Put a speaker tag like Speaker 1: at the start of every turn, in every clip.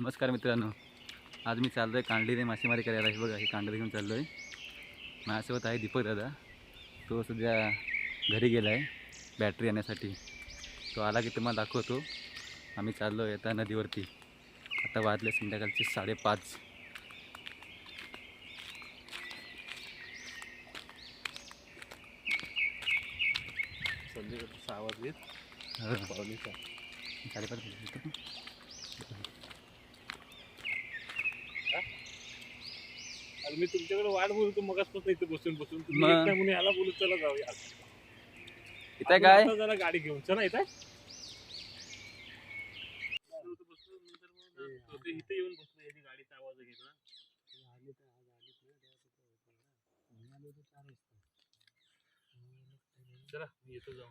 Speaker 1: नमस्कार मित्रांनो. आज मी चाललो आहे कांडलीने मासेमारी करायला. हे बघा ही कांडली घेऊन चाललो आहे माझ्यासोबत आहे दीपक दादा. तो सध्या घरी गेला आहे बॅटरी आणण्यासाठी. तो आला की तुम्हाला दाखवतो. आम्ही चाललो आहे आता नदीवरती. आता वाजले संध्याकाळचे साडेपाच.
Speaker 2: सहा वाजले
Speaker 1: हो,
Speaker 2: सहा
Speaker 1: साडेपाच
Speaker 2: आणि मी तुमच्याकडे वाट बोलतो मगाचपासून इथे बसून बसून. तुम्ही
Speaker 1: मग?
Speaker 2: येत नाही म्हणून याला बोलत चला जाऊया.
Speaker 1: इथं
Speaker 2: आपण
Speaker 1: काय?
Speaker 2: आता जरा गाडी घेऊन. चला इथं. इथे येऊन बसलो गाडीचा आवाज घेतला. चला मी येतो जाऊ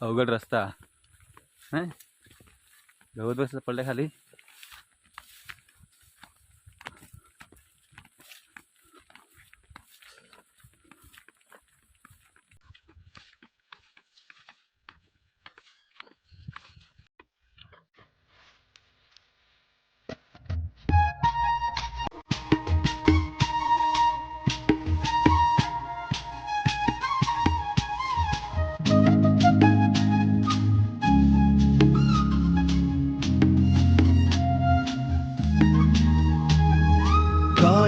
Speaker 1: अवघड रस्ता. हां? गवत बसला पडल्या खाली.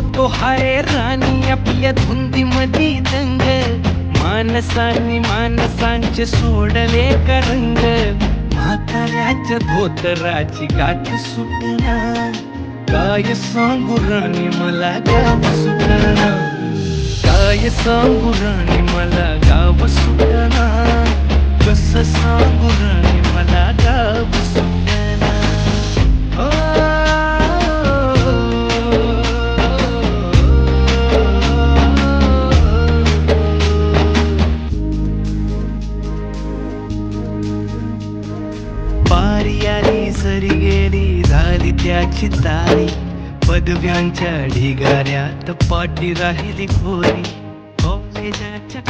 Speaker 3: होतो तो हाय राणी आपल्या धुंदी मधी दंग. माणसांनी मानसांचे सोडले का रंग? म्हाताऱ्याच्या धोतराची गाठ सुटना काय सांगू राणी मला गाव सुटना काय सांगू राणी मला गाव सुटना कस सांगू राणी मला गाव सुटना झाली तारी पदव्यांच्या ढिगाऱ्यात पाठी राहिली खोरी कॉलेजाच्या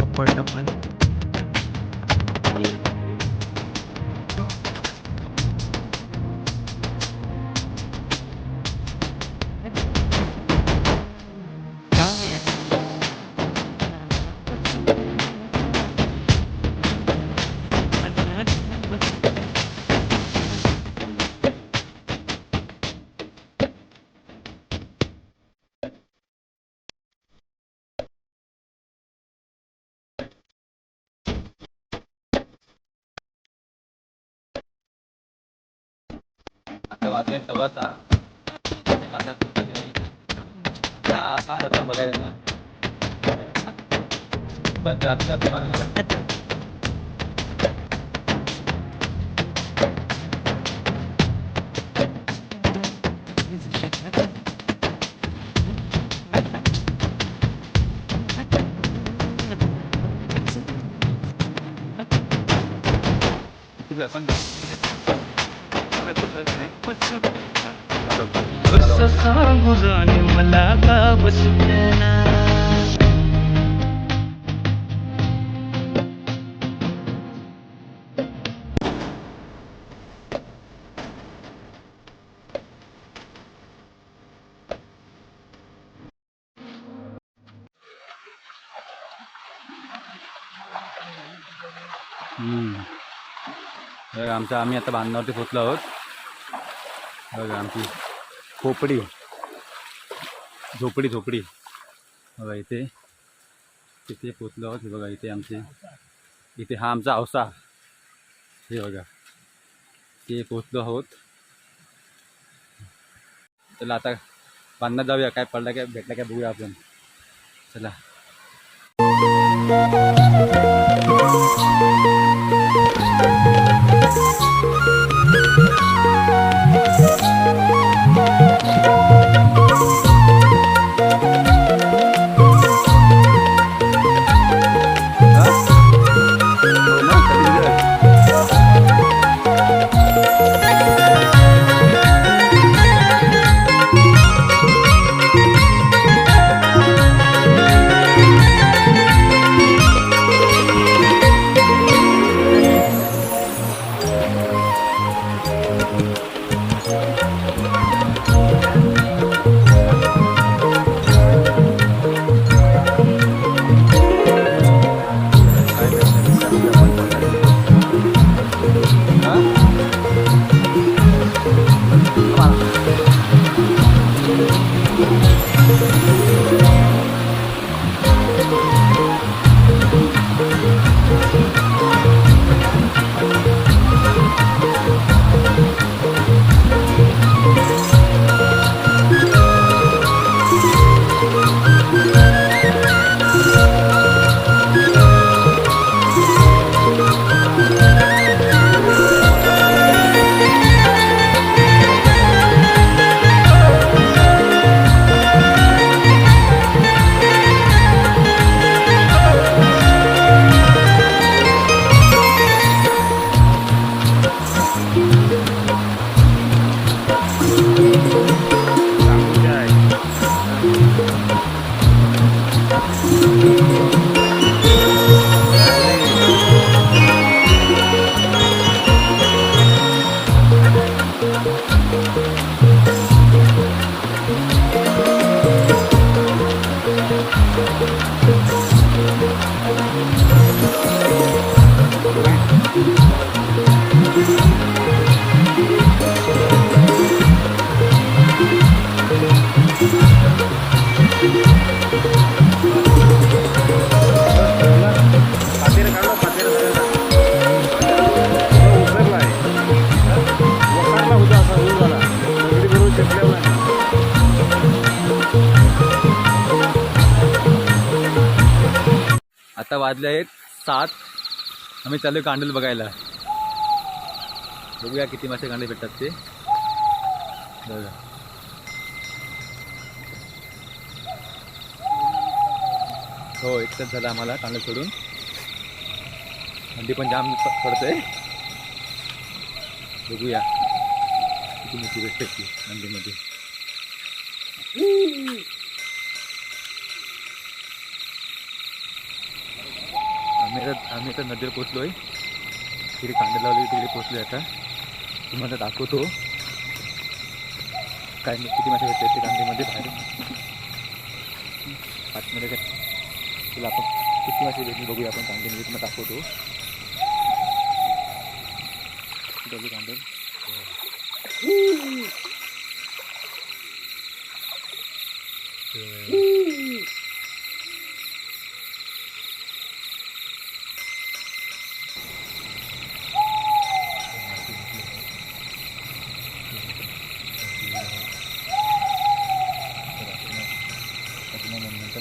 Speaker 3: कपड पण
Speaker 1: आता वाजले सव्वा सहा आता सहा- सहा आता बघायला ना. बस आता बघायला. तुझं पण
Speaker 3: कसं غالي
Speaker 1: ملاقى بس आमचं आम्ही आता बांधणार ते खोतलो आहोत बघा आमची खोपडी झोपडी झोपडी. बघा इथे. तिथे पोचलो आहोत. हे बघा इथे आमचे. इथे हा आमचा अवसा हे बघा. ते पोचलो आहोत. चला आता बांधण्यात जाऊया. काय पडलं काय भेटलं काय बघूया आपण. चला. वाजले आहेत सात आम्ही चालू कांडूल बघायला. बघूया किती मासे कांडे भेटतात ते. बघा. हो एक तास झाला आम्हाला कांडे सोडून. थंडी पण जाम पडतंय. बघूया. किती मोठी भेटते ती थंडीमध्ये आम्ही आता आम्ही आता नदीवर पोचलो आहे तिकडे कांदे लावले तिकडे पोचलो आहे आता. तुम्हाला दाखवतो. काय किती मासे भेटते ते कांदेमध्ये बाहेर आतमध्ये काय? तुला आपण किती मासे भेटली बघूया आपण कांदेमध्ये. तुम्हाला दाखवतो. बघू कांदे. Yeah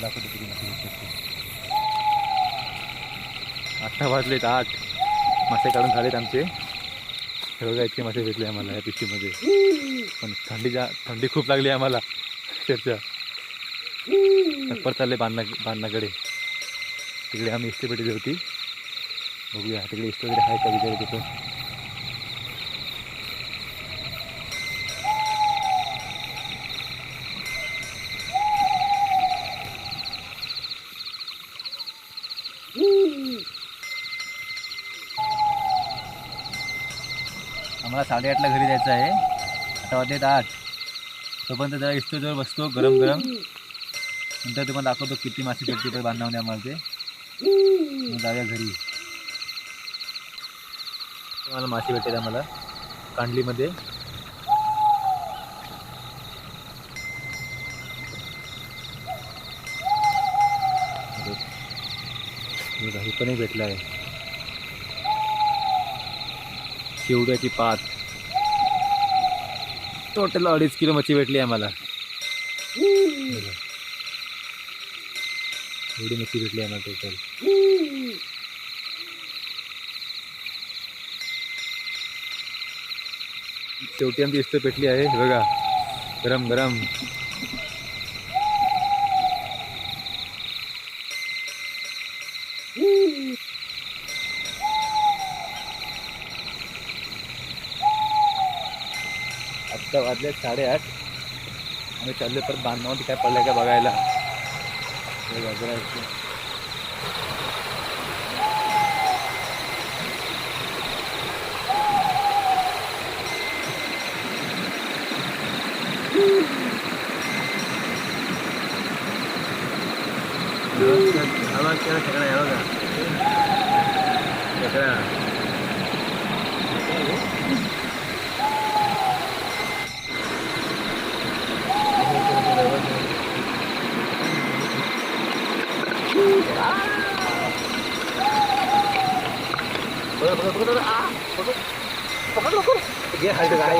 Speaker 1: दाखवतो किती मासे भेटतात ते. आत्ता वाजलेत आठ मासे काढून झालेत आमचे. हे बघा इतके मासे भेटले आम्हाला या पिशवीमध्ये पण थंडी जा थंडी खूप लागली आम्हाला. अक्षरशः तत्पर चालले बांधना बांधनाकडे तिकडे आम्ही इस्त्री पेटी होती. बघूया. तिकडे इस्त्री वगैरे आहे का विचारू तिथं? साडेआठला घरी जायचं आहे. आता वाजलेत आठ. तोपर्यंत जरा इस्टोजवळ बसतो गरम गरम. नंतर तुम्हाला दाखवतो किती मासे भेटते बांधवणे आम्हाला ते. जाऊया घरी. मला मासे भेटेल आम्हाला. कांडलीमध्ये. हे पणही भेटलं आहे शेवड्याची पात. टोटल अडीच किलो मच्छी भेटली आम्हाला. एवढी मच्छी भेटली आम्हाला टोटल शेवटी आमची इष्ट पेटली आहे बघा. गरम गरम वाजले साडेआठ. आम्ही चालले परत बांधण्यामध्ये काय पडलं का बघायला. हे बघा, जरा इथे. आवाज केला सगळा आहे बघा सगळा घे हाय गाडी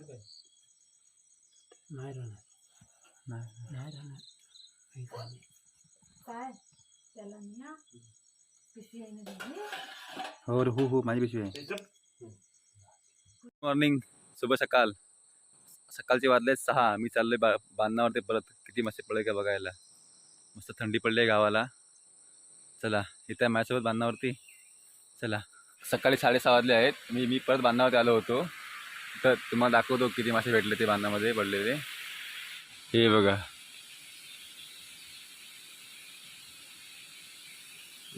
Speaker 1: बघा लवकर
Speaker 3: नाही राहणार. नाही राहणार.
Speaker 4: काय? त्याला न्या पिशवी आहे ना दिली.
Speaker 1: हो रे, हो हो माझी पिशवी आहे. मॉर्निंग शुभ सकाळ सकाळचे वाजले सहा. मी चाललोय बा बांधण्यावरती परत किती मासे पडले का बघायला. मस्त थंडी पडली आहे गावाला. चला इथे आहे माझ्यासोबत बांधणावरती चला. सकाळी साडेसहा वाजले आहेत. मी मी परत बांधणावरती आलो होतो. तर तुम्हाला दाखवतो किती मासे भेटले ते बांधणामध्ये पडलेले. हे बघा.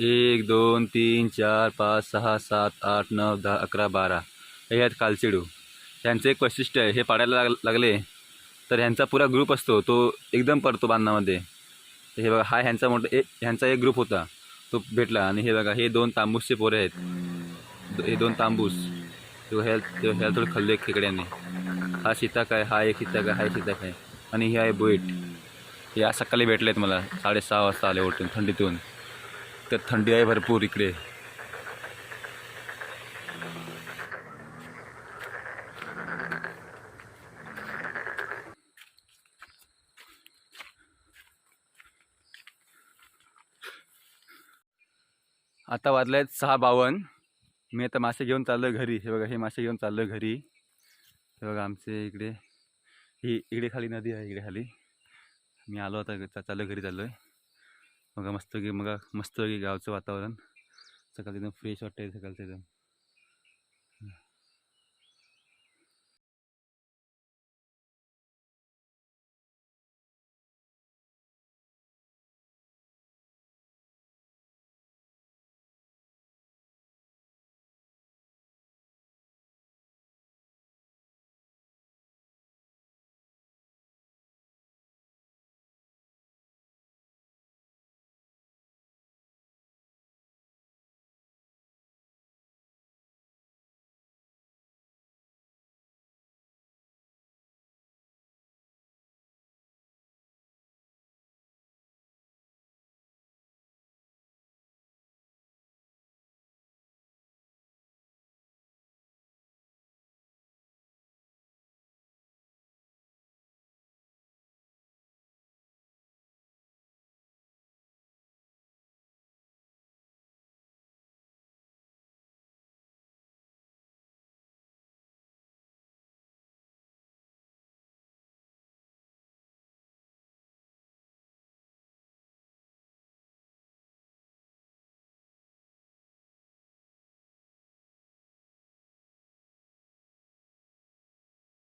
Speaker 1: एक दोन तीन चार पाच सहा सात आठ नऊ दहा अकरा बारा. हे आहेत कालचिडू. ह्यांचं एक वैशिष्ट्य आहे हे पाडायला लाग लागले तर ह्यांचा पुरा ग्रुप असतो तो एकदम पडतो बांधामध्ये. हे बघा हा ह्यांचा मोठा एक ह्यांचा एक ग्रुप होता तो भेटला. आणि हे बघा हे दोन तांबूसचे पोरे आहेत. हे दोन तांबूस. तो ह्या तो ह्या थोडं खाल्ले खेकड्याने. हा सीताक आहे हा एक सीताक आहे हा एक सीताक आहे. आणि हे आहे बोईट. हे आज सकाळी भेटलेत मला. साडेसहा वाजता आले उठून थंडीतून. तर थंडी आहे भरपूर इकडे. आता वाजले आहेत सहा बावन्न मी आता मासे घेऊन चाललो घरी. हे बघा हे मासे घेऊन चाललो घरी. हे बघा आमचे इकडे ही इकडे खाली नदी आहे इकडे खाली. मी आलो आता चा- चाललो घरी चाललो आहे बघा मस्त की मग मस्त की गावचं वातावरण. सकाळचं एकदम फ्रेश वाटतं सकाळचं एकदम.